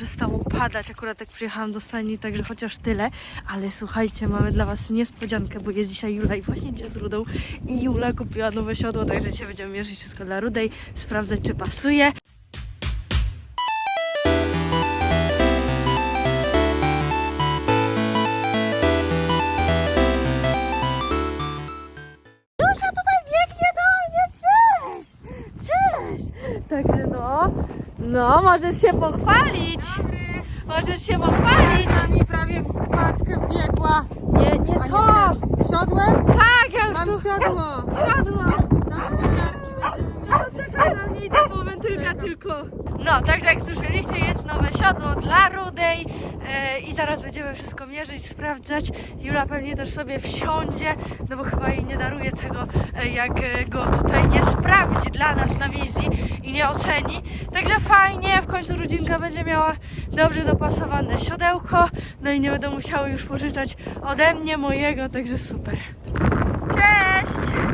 przestało padać. Akurat tak przyjechałam do stajni, także chociaż tyle. Ale słuchajcie, mamy dla Was niespodziankę, bo jest dzisiaj Jula i właśnie idzie z Rudą. I Jula kupiła nowe siodło, także dzisiaj będziemy mierzyć wszystko dla Rudej, sprawdzać czy pasuje. No możesz się pochwalić. Możesz się pochwalić. Mi prawie w maskę wbiegła. Nie, nie A to. nie. Siodłem? Tak, ja już Mam tu siodło. siadłam. Na przymiarki będziemy mieć. Czekaj na mnie, idę wentylka tylko. No, także jak słyszeliście, jest nowe siodło dla Rudej e, i zaraz będziemy wszystko mierzyć, sprawdzać. Jula pewnie też sobie wsiądzie, no bo chyba jej nie daruje tego, e, jak e, go tutaj nie sprawdzi dla nas na wizji i nie oceni. Także fajnie, w końcu rodzinka będzie miała dobrze dopasowane siodełko, no i nie będą musiały już pożyczać ode mnie mojego, także super. Cześć!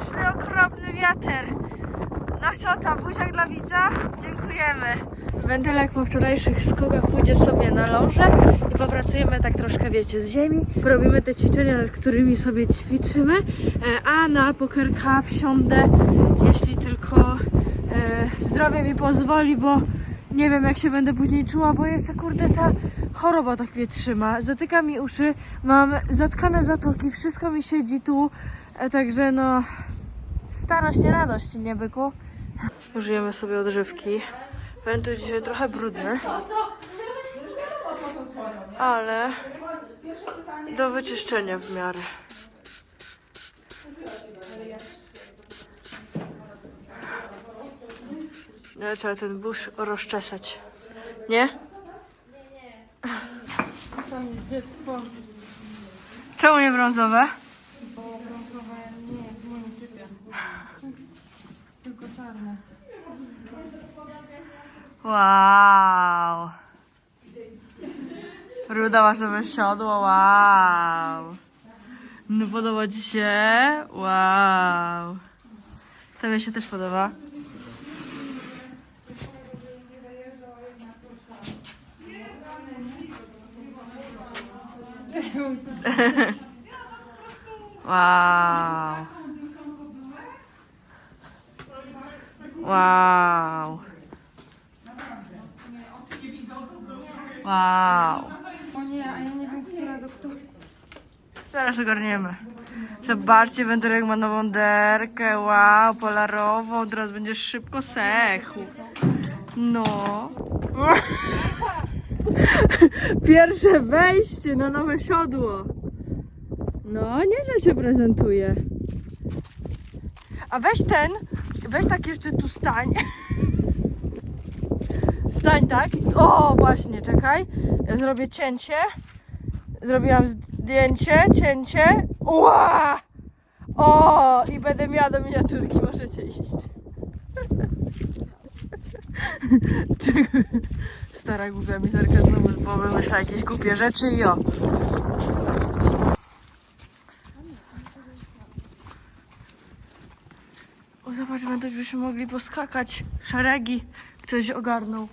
Straszny, okropny wiater. No co tam, buziak dla widza? Dziękujemy. Wędylek po wczorajszych skokach pójdzie sobie na lążę i popracujemy tak troszkę, wiecie, z ziemi. Robimy te ćwiczenia, nad którymi sobie ćwiczymy, e, a na pokerka wsiądę, jeśli tylko e, zdrowie mi pozwoli, bo nie wiem jak się będę później czuła, bo jeszcze kurde ta choroba tak mnie trzyma. Zatyka mi uszy, mam zatkane zatoki, wszystko mi siedzi tu, e, także no starość nie radość, nie byku. Użyjemy sobie odżywki. Będzie dzisiaj trochę brudny. Ale do wyczyszczenia w miarę. No, trzeba ten burz rozczesać. Nie? Tam jest dziecko. Czemu nie brązowe? Bo brązowe nie jest w moim typie. Tylko czarne. Wow. Ruda masz nowe siodło, wow. No podoba ci się? Wow. Tobie się też podoba? Wow. Wow. Wow. O nie, a ja nie wiem, która do której. Zaraz ogarniemy. Zobaczcie, wędrek ma nową derkę. Wow, polarową. Teraz będzie szybko sechł. No. Pierwsze wejście na nowe siodło. No, nieźle się prezentuje. A weź ten, weź tak jeszcze tu stań. Stań tak. O, właśnie, czekaj. Ja zrobię cięcie. Zrobiłam zdjęcie, cięcie. Ła! O! I będę miała do miniaturki, możecie iść. Stara głupia mizerka znowu z głowy myśla jakieś głupie rzeczy i o. zobacz, będę byśmy mogli poskakać. Szeregi. Ktoś ogarnął.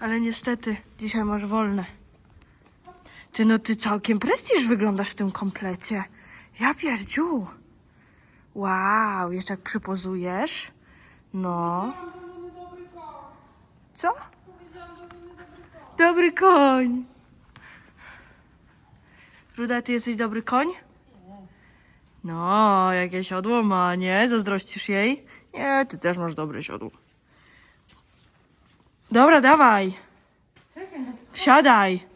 Ale niestety, dzisiaj masz wolne. Ty no, ty całkiem prestiż wyglądasz w tym komplecie. Ja pierdziu. Wow, jeszcze jak przypozujesz. No. Co? Dobry koń. Ruda, ty jesteś dobry koń? No, jakie siodło ma, nie? Zazdrościsz jej? Nie, ty też masz dobre siodło. Dobra, dawaj. Czekaj, no Wsiadaj.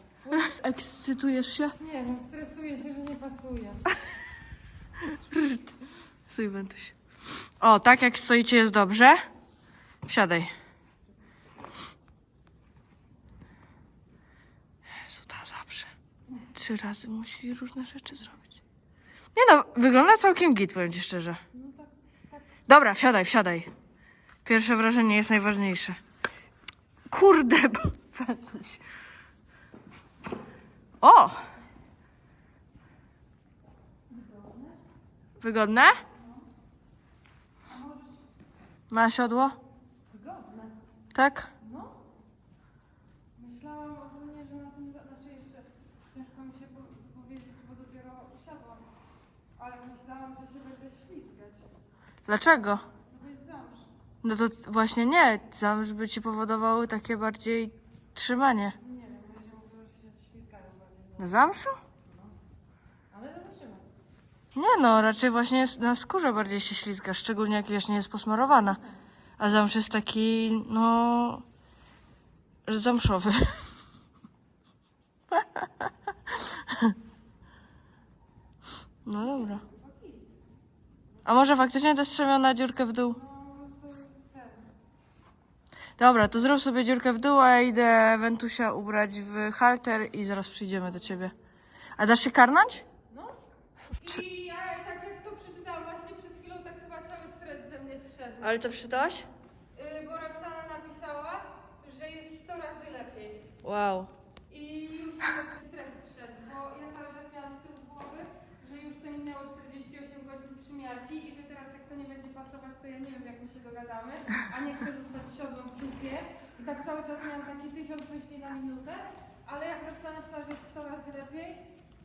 Ekscytujesz się? nie wiem, stresuję się, że nie pasuje. Stój, Wentuś. O, tak jak stoicie jest dobrze. Wsiadaj. Jezu, ta zawsze. Trzy razy musi różne rzeczy zrobić. Nie no, wygląda całkiem git, powiem ci szczerze. Dobra, wsiadaj, wsiadaj. Pierwsze wrażenie jest najważniejsze. Kurde. Wentuś. O! Wygodne? Na siodło? Wygodne. Tak? No. Myślałam ogólnie, że na tym, za- znaczy jeszcze ciężko mi się po- powiedzieć, bo dopiero usiadłam. Ale myślałam, że się będę ślizgać. Dlaczego? No to właśnie nie. Zamż by ci powodowały takie bardziej trzymanie. Nie wiem. Na zamszu? Ale. Nie no, raczej właśnie na skórze bardziej się ślizga, szczególnie jak wiesz, nie jest posmarowana. A zamsz jest taki, no... zamszowy. No dobra. A może faktycznie ta strzemiona dziurkę w dół? No. Dobra, to zrób sobie dziurkę w dół, a ja idę Wentusia ubrać w halter i zaraz przyjdziemy do ciebie. A dasz się karnąć? No. I ja tak jak to przeczytałam właśnie przed chwilą, tak chyba cały stres ze mnie zszedł. Ale co przeczytałaś? Y, bo Roxana napisała, że jest 100 razy lepiej. Wow. I już mi taki stres zszedł, bo ja cały czas miałam z tyłu głowy, że już to minęło 48 godzin przymiarki i że teraz jak to nie będzie pasować, to ja nie wiem jak my się dogadamy, a nie chcę zostać siodłem w dupie. I tak cały czas miałam taki tysiąc myśli na minutę, ale jak Roxana napisała, że jest 100 razy lepiej,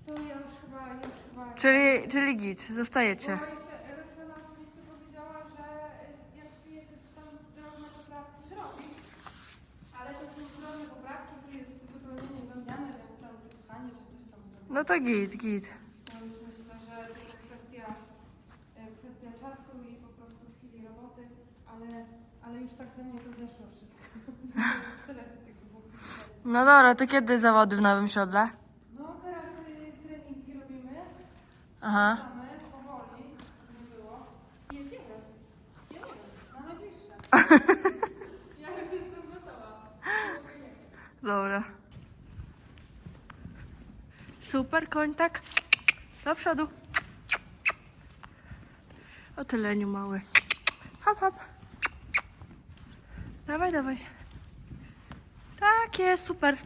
to ja już chyba, ja już chyba... Czyli, czyli git, zostajecie. Bo jeszcze Roxana oczywiście powiedziała, że y, jak przyjedzie, to tam drobne poprawki zrobi. Ale to są drobne poprawki, tu jest wypełnienie wełniane, więc tam wypchanie czy coś tam zrobi. No to git, git. Ja już myślę, że to jest kwestia, e, kwestia czasu i po prostu chwili roboty, ale, ale już tak ze mnie to zeszło wszystko. To jest Tyle z tych dwóch. No dobra, to kiedy zawody w nowym siodle? No teraz y, treningi robimy. Aha. Powoli, żeby było. Jedziemy. Wiem, na najbliższe. ja już jestem gotowa. Dobra. Super, koń tak. Do przodu. O tyleniu mały. Hop, hop. Dawaj, dawaj. Tak jest, super.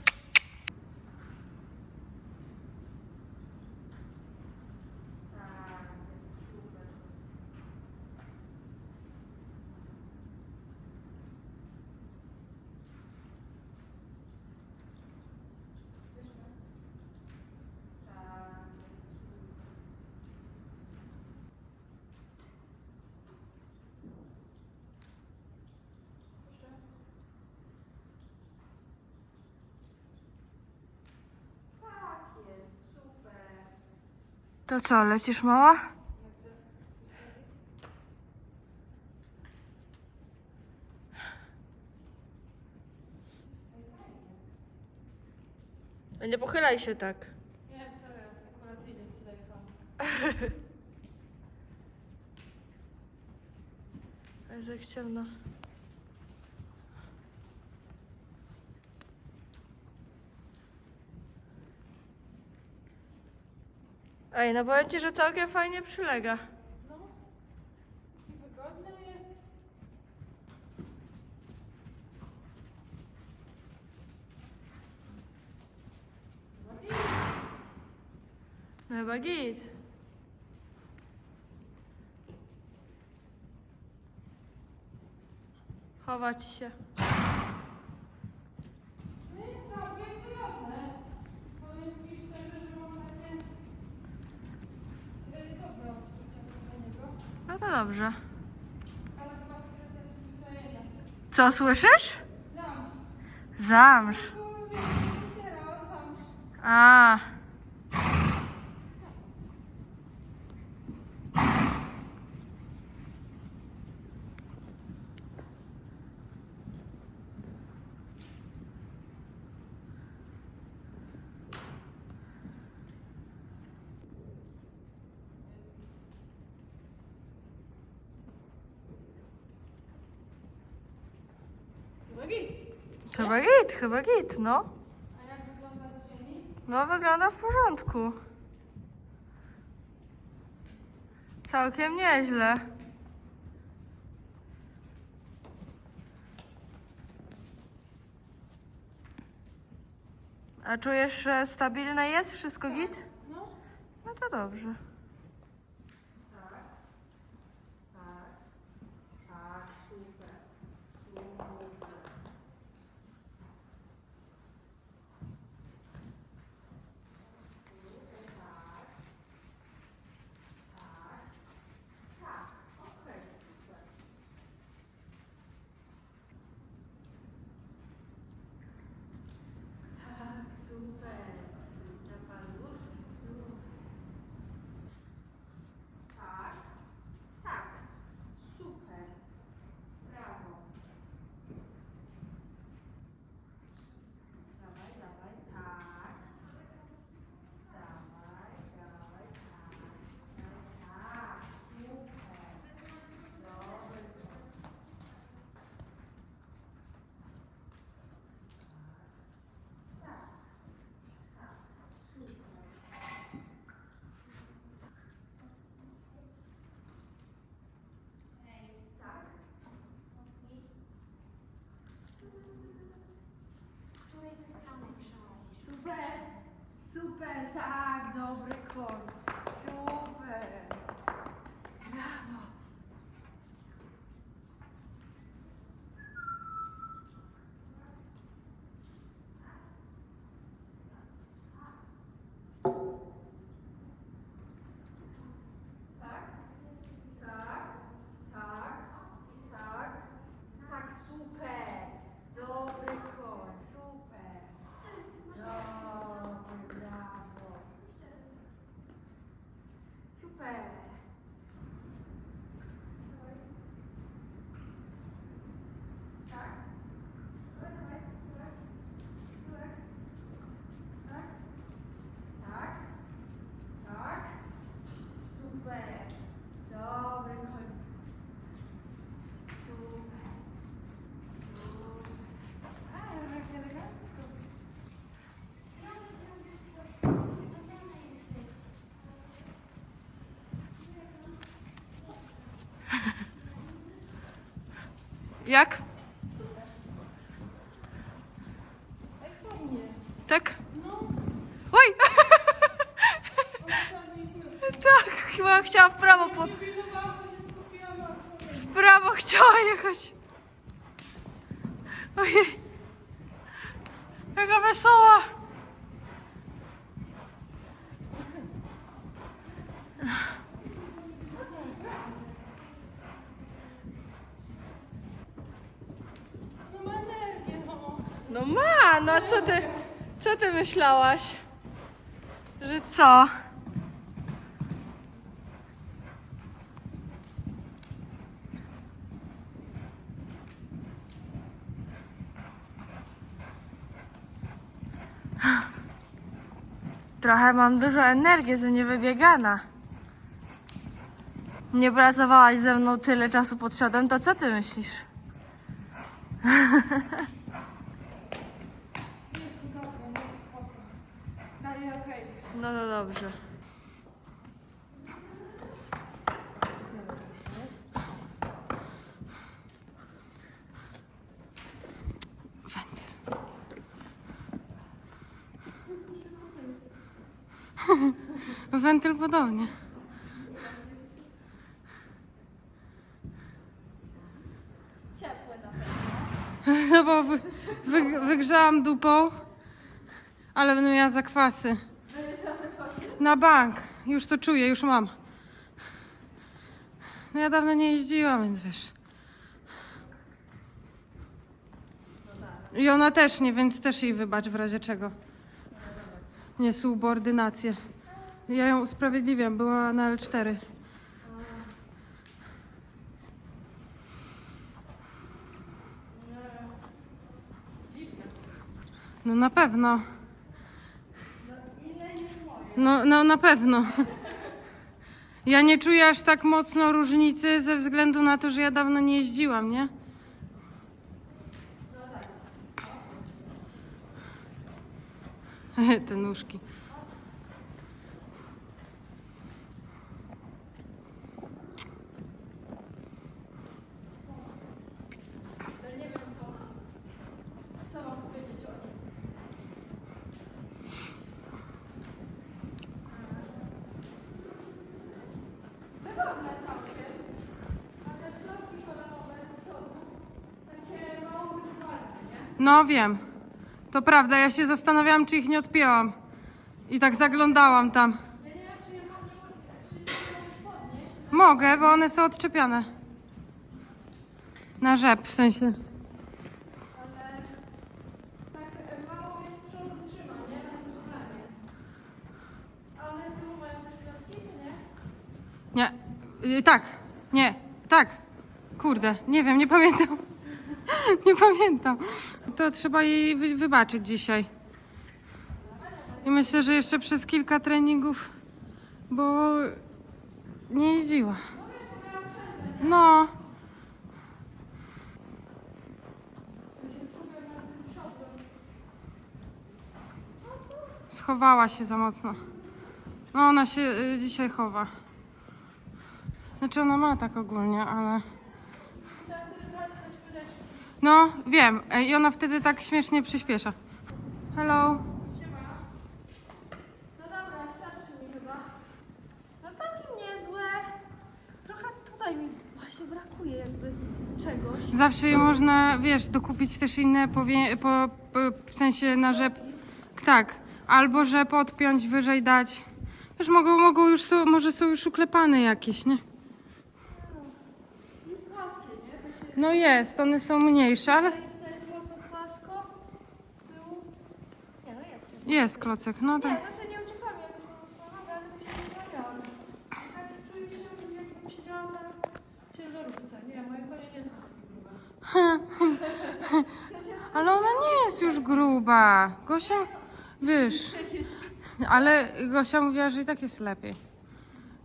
To co, lecisz mała? Nie pochylaj się tak. Nie, sorry, sobie kolacyjnie chwilę jechałam. Jest jak ciemno. Ej, no powiem ci, że całkiem fajnie przylega. No. I wygodne jest. No chyba git. Chowa ci się. No jest całkiem wygodne. Powiem Ci szczerze, że mam takie e, dobre odczucia do niego. No to dobrze. Co słyszysz? Zamsz. Zamsz. A. Chyba git. Chyba git, chyba git, no. A jak wygląda z ziemi? No wygląda w porządku. Całkiem nieźle. A czujesz, że stabilne jest? Wszystko git? No. No to dobrze. Tak, super. Super. Tak, super. Na paluszki, super. Tak, tak, super. Brawo. Dawaj, dawaj, tak. Dawaj, dawaj, tak. Tak, super. Dobry. Z której ty strony przechodzisz? Super, super, tak, dobry koń. Super. Brawo. Tak, tak, tak, tak, tak, super. Dobry koń, super. Dobry, brawo. Super. Tak? Dawaj, dawaj, dawaj. Tak? Tak? Tak? Super. Dobry koń. Super. Super. A, jak elegancko. Jak? Tak? No, Oj! tak, chyba chciała w prawo po... W prawo chciała jechać. Ojej. Jaka wesoła. No ma energię, no. No ma, no a co ty, co ty myślałaś? Że co? Trochę mam dużo energii, że nie wybiegana. Nie pracowałaś ze mną tyle czasu pod siodem, to co ty myślisz? Jest dobrze, jest spoko. Dalej okej. No to dobrze. Wentyl. Wentyl podobnie. Ciepłe na pewno. No bo wy, wy, wygrzałam dupą, ale będę miała zakwasy. Na bank. Już to czuję, już mam. No ja dawno nie jeździłam, więc wiesz. I ona też nie, więc też jej wybacz w razie czego. Niesubordynację. Ja ją usprawiedliwiam, była na L4. No na pewno. No, no na pewno. Ja nie czuję aż tak mocno różnicy ze względu na to, że ja dawno nie jeździłam, nie? Te nóżki. Ja nie wiem co. Co mam powiedzieć o nim. No wiem. To prawda, ja się zastanawiałam, czy ich nie odpięłam. I tak zaglądałam tam. Mogę, bo one są odczepiane. Na rzep w sensie. Nie. Y, tak. Nie. Tak. Kurde, nie wiem, nie pamiętam. nie pamiętam. To trzeba jej wy- wybaczyć dzisiaj. I myślę, że jeszcze przez kilka treningów, bo nie jeździła. No. Schowała się za mocno. No, ona się y, dzisiaj chowa. Znaczy ona ma tak ogólnie, ale... No, wiem. I ona wtedy tak śmiesznie przyspiesza. Hello. No dobra, starczy mi chyba. No całkiem niezłe. Trochę tutaj mi właśnie brakuje jakby czegoś. Zawsze je można, wiesz, dokupić też inne powie... po, po, w sensie na rzep. Tak. Albo że podpiąć, wyżej dać. Wiesz, mogą, mogą już są, może są już uklepane jakieś, nie? Jest płaskie, nie? Takie... No jest, one są mniejsze, ale jest mocno płasko. Z tyłu. Nie, no jest. jest klocek, no Nie, tak. znaczy nie ja ale że nagrałam. Tak czuję się, jakbym siedziała na ciężarówce. Nie, moje konie nie są takie grube. Ale ona nie jest już gruba. Gosia, wiesz, ale Gosia mówiła, że i tak jest lepiej.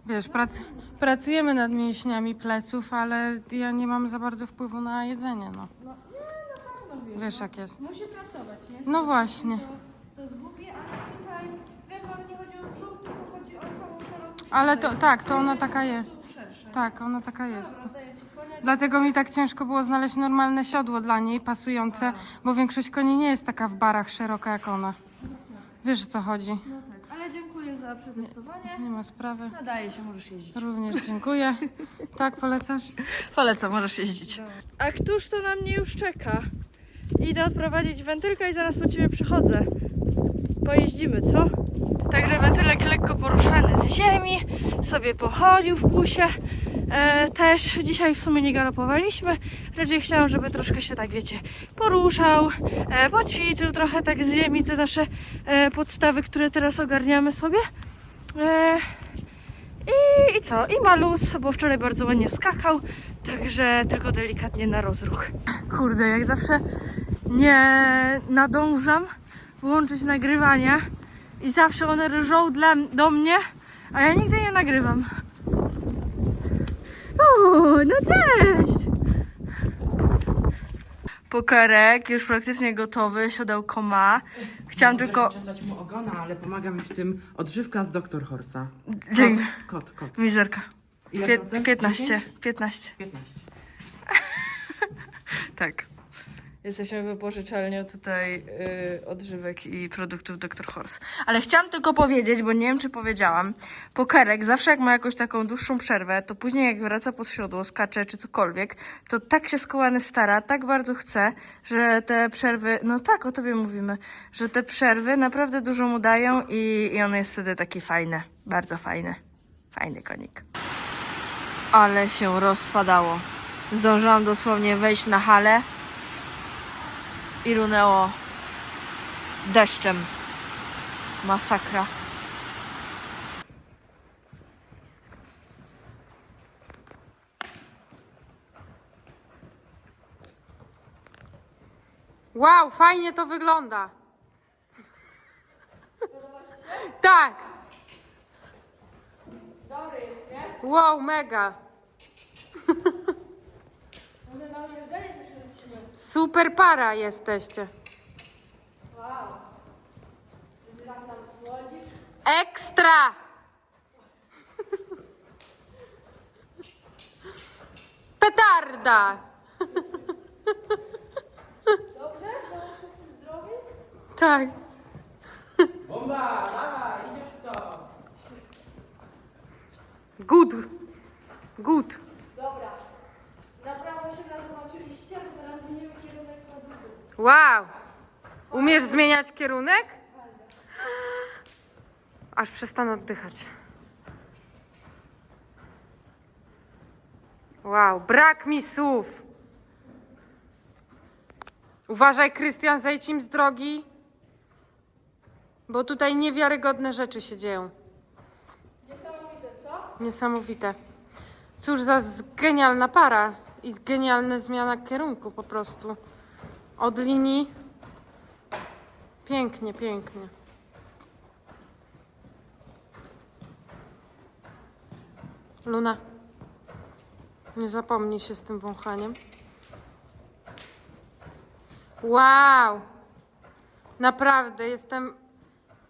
Wiesz, prac, pracujemy nad mięśniami pleców, ale ja nie mam za bardzo wpływu na jedzenie, no. No nie, na pewno wiesz. Wiesz jak jest. Musi pracować, nie? No właśnie. To, to zgubi, ale tutaj, wiesz, nawet nie chodzi o brzuch, tylko chodzi o samą szerokość. Ale to tak, to ona taka jest. Tak, ona taka jest. Dlatego mi tak ciężko było znaleźć normalne siodło dla niej, pasujące, bo większość koni nie jest taka w barach szeroka jak ona. Wiesz o co chodzi. No tak, ale dziękuję za przetestowanie. Nie ma sprawy. Nadaje się, możesz jeździć. Również dziękuję. Tak, polecasz? Polecam, możesz jeździć. A któż to na mnie już czeka? Idę odprowadzić wentylkę i zaraz po ciebie przychodzę. Pojeździmy, co? Także wentylek lekko poruszany z ziemi, sobie pochodził w kusie. E, też dzisiaj w sumie nie galopowaliśmy, raczej chciałam, żeby troszkę się tak, wiecie, poruszał, e, poćwiczył trochę tak z ziemi te nasze e, podstawy, które teraz ogarniamy sobie. E, i, I co? I ma luz, bo wczoraj bardzo ładnie skakał, także tylko delikatnie na rozruch. Kurde, jak zawsze nie nadążam włączyć nagrywania i zawsze one rżą dla, do mnie, a ja nigdy nie nagrywam. Uuu, no cześć! Pokarek już praktycznie gotowy, siodełko ma. Chciałam Mogę tylko... czesać mu ogona, ale pomaga mi w tym odżywka z Doktor Horsa. Dzięki. Kot, kot, kot. Mizerka. Ile procent? 15, 10? 15. 15. Tak. Jesteśmy wypożyczalnią tutaj y, odżywek i produktów Dr. Horse. Ale chciałam tylko powiedzieć, bo nie wiem czy powiedziałam, pokerek zawsze jak ma jakąś taką dłuższą przerwę, to później jak wraca pod siodło, skacze czy cokolwiek, to tak się skołany stara, tak bardzo chce, że te przerwy, no tak, o tobie mówimy, że te przerwy naprawdę dużo mu dają i, i on jest wtedy taki fajny, bardzo fajny. Fajny konik. Ale się rozpadało. Zdążyłam dosłownie wejść na halę i runęło deszczem. Masakra. Wow, fajnie to wygląda. Tak. Dobry jest, nie? Wow, mega. Śnią. Super para jesteście. Wow. Jak nam słodzisz? Ekstra! Petarda! Dobrze? Są wszyscy zdrowi? Tak. Bomba, dawaj, idziesz w to. Good. Good. Dobra. Na prawo się nas zobaczyliście, a teraz zmienimy kierunek na dół. Wow! Umiesz zmieniać kierunek? Aż przestanę oddychać. Wow, brak mi słów. Uważaj, Krystian, zejdź im z drogi, bo tutaj niewiarygodne rzeczy się dzieją. Niesamowite, co? Niesamowite. Cóż za genialna para i genialna zmiana kierunku po prostu. Od linii. Pięknie, pięknie. Luna. Nie zapomnij się z tym wąchaniem. Wow! Naprawdę, jestem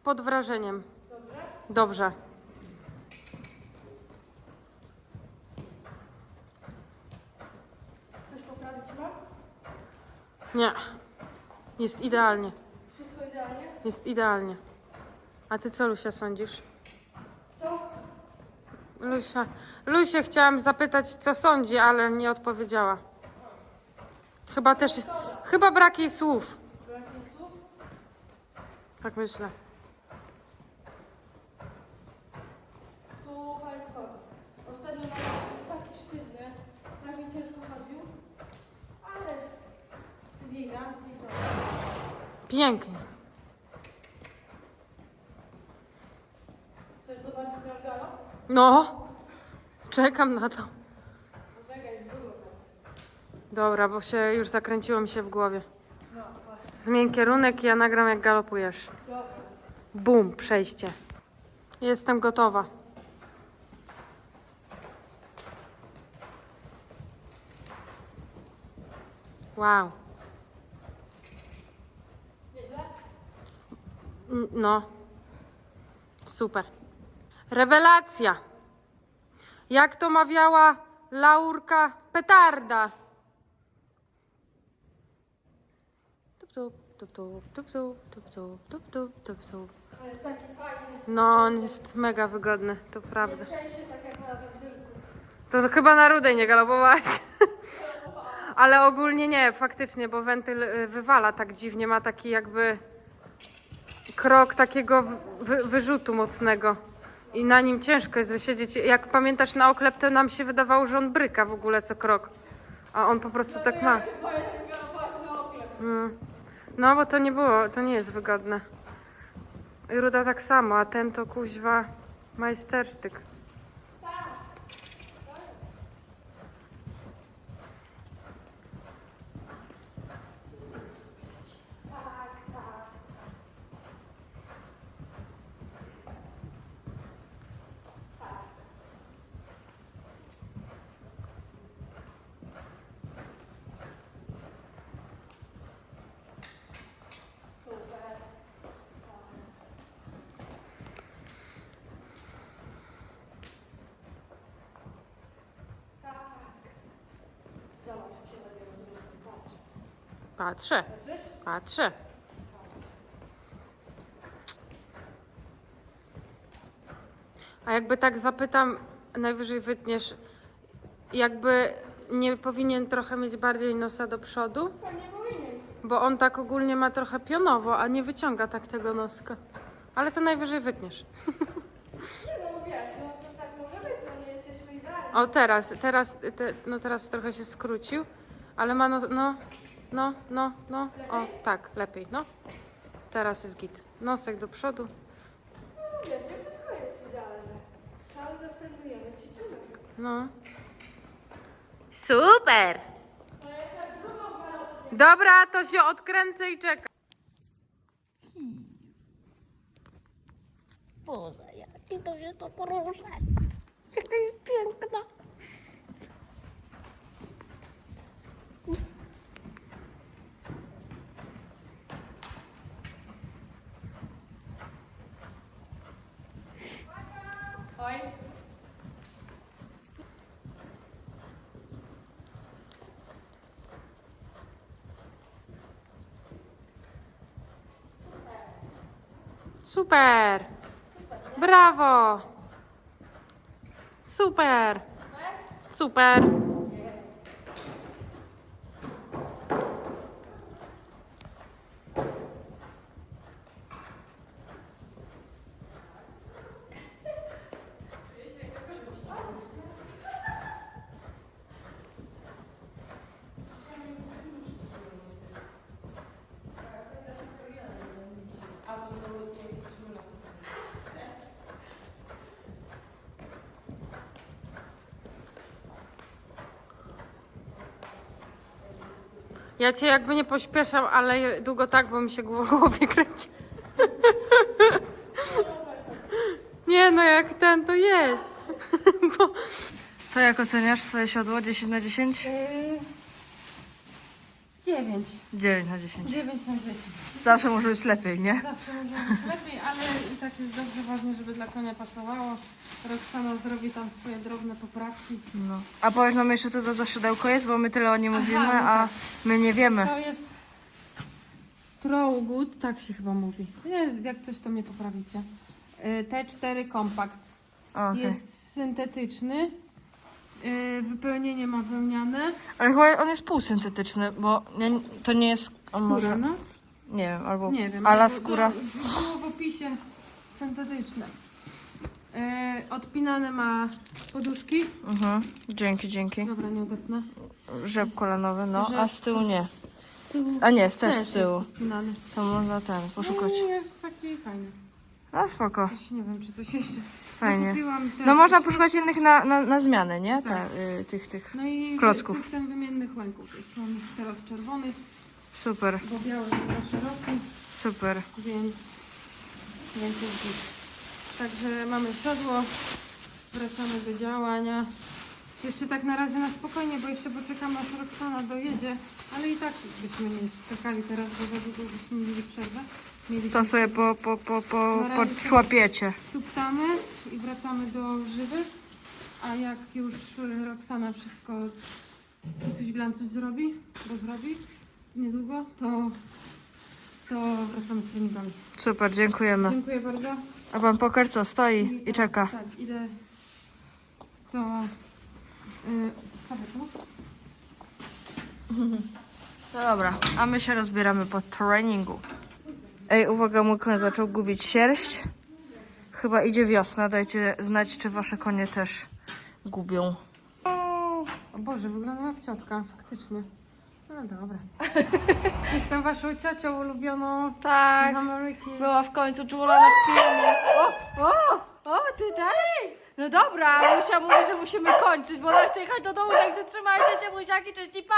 pod wrażeniem. Dobrze. Coś Nie. Jest idealnie. Wszystko idealnie? Jest idealnie. A ty co, Lusia, sądzisz? Co? Lusia, Lusia chciałam zapytać, co sądzi, ale nie odpowiedziała. Chyba też, chyba brak jej słów. Brak mi słów? Tak myślę. Słuchaj, chodź. Ostatnio mam taki sztywny, tak mi ciężko chodził, ale dwie gwiazdki są. Pięknie. Chcesz zobaczyć jak galo? No, czekam na to. Dobra, bo się już zakręciło mi się w głowie. No. Zmień kierunek i ja nagram, jak galopujesz. Bum, przejście. Jestem gotowa. Wow. Nieźle? N- No. Super. Rewelacja. Jak to mawiała Laurka Petarda. Tup, tup, tup, tup, tup, tup, tup, tup, tup, tup. No, on jest mega wygodny, to prawda. tak. To chyba na rudej nie galopować. Ale ogólnie nie, faktycznie, bo wentyl y, wywala tak dziwnie, ma taki jakby krok takiego wy, wyrzutu mocnego. I na nim ciężko jest wysiedzieć. Jak pamiętasz na oklep, to nam się wydawało, że on bryka w ogóle co krok. A on po prostu tak ma. Mm. No, bo to nie było, to nie jest wygodne. Ruda tak samo, a ten to kuźwa majstersztyk. Patrzę, patrzę. A jakby tak zapytam, najwyżej wytniesz, jakby nie powinien trochę mieć bardziej nosa do przodu? Bo on tak ogólnie ma trochę pionowo, a nie wyciąga tak tego noska. Ale to najwyżej wytniesz. O teraz, teraz, te, no teraz trochę się skrócił, ale ma no, no, no, no, no, o tak, lepiej, no. Teraz jest git. Nosek do przodu. No wiesz, nie wszystko jest idealne. Cały czas trenujemy, ćwiczymy. No. Super! To jest drugą galopę. Dobra, to się odkręcę i czekam. Boże, jaki to jest to proszę. Jaka jest piękna. Super! Brawo! Super! Super! Ja cię jakby nie pośpieszam, ale długo tak, bo mi się w głowie kręci. Nie no, jak ten, to. Bo... To jak oceniasz swoje siodło? 10 na 10? Dziewięć. 9 na 10. Dziewięć na dziesięć. Zawsze może być lepiej, nie? Zawsze może być lepiej, ale i tak jest dobrze ważne, żeby dla konia pasowało. Roxana zrobi tam swoje drobne poprawki. No. A powiesz nam jeszcze, co to za siodełko jest, bo my tyle o nim mówimy, no a my nie wiemy. To jest Trowgood, tak się chyba mówi. Nie, jak coś to mnie poprawicie. Y, T4 Compact. Okej. Jest syntetyczny. Y, Wypełnienie ma wełniane. Ale chyba on jest półsyntetyczny, bo nie, to nie jest... On Skóra, może... no? Nie wiem, albo... Nie wiem. Ala albo- skóra. to Było w opisie syntetyczne. Y, Odpinane ma poduszki. Mhm. Dzięki, dzięki. Dobra, nie odepnę. Rzep kolanowy, no, Rzep. a z tyłu nie. A nie, też z jest tyłu. odpinany. To można ten, poszukać. No, jest taki fajny. No spoko, Coś, nie wiem, czy coś jeszcze. fajnie. Kupiłam te- No można poszukać innych na, na, na zmianę, nie? Tak. Te, y, tych, tych. No i klocków. system wymiennych łęków. Jest mam już teraz czerwony, Super, bo biały jest za szeroki, super. więc, więc jest git. Także mamy siodło, wracamy do działania. Jeszcze tak na razie na spokojnie, bo jeszcze poczekamy aż Roxana dojedzie, ale i tak byśmy nie skakali teraz, bo za długo byśmy mieli przerwę. To sobie po, po, po, po, Na razie podczłapiecie. tuptamy i wracamy do żywych, a jak już y, Roxana wszystko coś glancuś zrobi, bo zrobi niedługo, to, to wracamy z treningami. Super, dziękujemy. Dziękuję bardzo. A pan poker co, stoi i teraz, czeka? Tak, idę to y. No dobra, a my się rozbieramy po treningu. Ej, uwaga, mój koń zaczął gubić sierść. Chyba idzie wiosna, dajcie znać, czy wasze konie też gubią. O Boże, wygląda jak ciotka, faktycznie. No dobra. Jestem waszą ciocią ulubioną Tak, z Ameryki. była w końcu czula na filmie. O, o, o, ty dalej? No dobra, Musia mówi, że musimy kończyć, bo ona chce jechać do domu, także trzymajcie się, buziaki, cześć i pa!